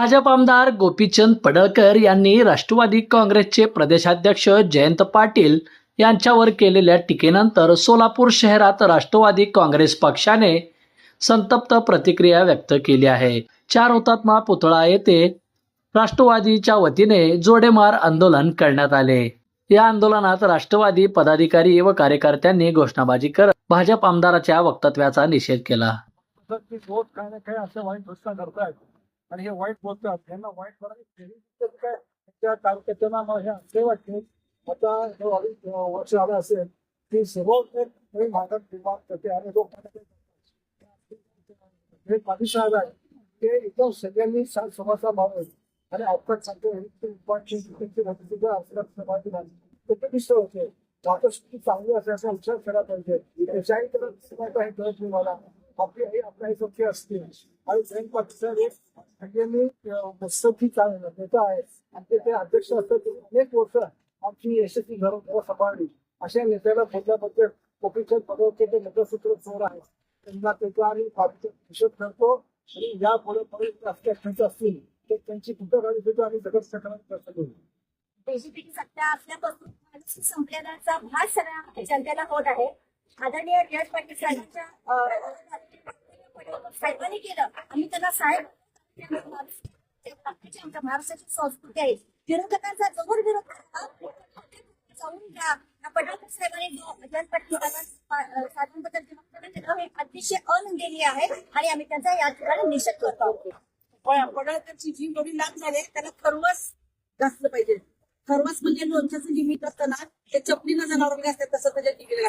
भाजप आमदार गोपीचंद पडळकर यांनी राष्ट्रवादी काँग्रेसचे प्रदेशाध्यक्ष जयंत पाटील यांच्यावर केलेल्या टीकेनंतर सोलापूर शहरात राष्ट्रवादी काँग्रेस पक्षाने संतप्त प्रतिक्रिया व्यक्त केली आहे. चार हुतात्मा पुतळा येथे राष्ट्रवादीच्या वतीने जोडेमार आंदोलन करण्यात आले. या आंदोलनात राष्ट्रवादी पदाधिकारी व कार्यकर्त्यांनी घोषणाबाजी करत भाजप आमदाराच्या वक्तव्याचा निषेध केला. असं वाईट करतायत. आणि हे वाईट बोलतात त्यांना वाईट करायला त्या कार्यकर्त्यांना मला हे असे वाटते. आता जो अडीच वर्ष आलं असेल ती सर्व एक भागात निर्माण करते आणि लोक हे पाटील साहेब आहे ते एकदम सगळ्यांनी सात समाजा भाव आहे आणि आपण सांगतो समाधी ते दिसत होते. वाटत चांगली असल्याचा विचार केला पाहिजे. त्याच्याही तरफ काही कळत नाही मला आपली आई आपल्या आई सख्य असते. आणि जैन पक्षाचा एक सगळ्यांनी मस्तकी चाललं नेता आहे आणि ते ते अध्यक्ष असतात अनेक वर्ष आमची यशस्वी घर घर सांभाळली. अशा नेत्याला बोलल्याबद्दल कोपीचंद पदवचे ते नेतृत्व चोर आहेत. त्यांना त्याचा आणि पाठीचा निषेध करतो. आणि या पुढे पुढे असल्या खर्च असतील तर त्यांची कुठं गाडी देतो आणि जगत सकरात प्रयत्न करू. बीजेपीची सत्ता असल्यापासून संपलेल्याचा भास सगळ्या जनतेला होत आहे. आदरणीय जयंत पाटील साहेबांच्या साहेबांनी केलं. आम्ही त्यांना साहेब ते आमच्या महाराष्ट्राची संस्कृती आहे. विरोधकांचा जवळ विरोध जाऊन घ्या. या पडळकर साहेबांनी जो जयंत हे अतिशय अनिंदनीय आहे आणि आम्ही त्यांचा या ठिकाणी निषेध करतो आहोत. पण पडळकरची जी एवढी लांब झाली त्याला खरवस घासलं पाहिजे. खरवस म्हणजे लोणच्याचं लिमिट असतं ना ते चपलीनं जनावर असतात तसं त्याच्या टिकलेलं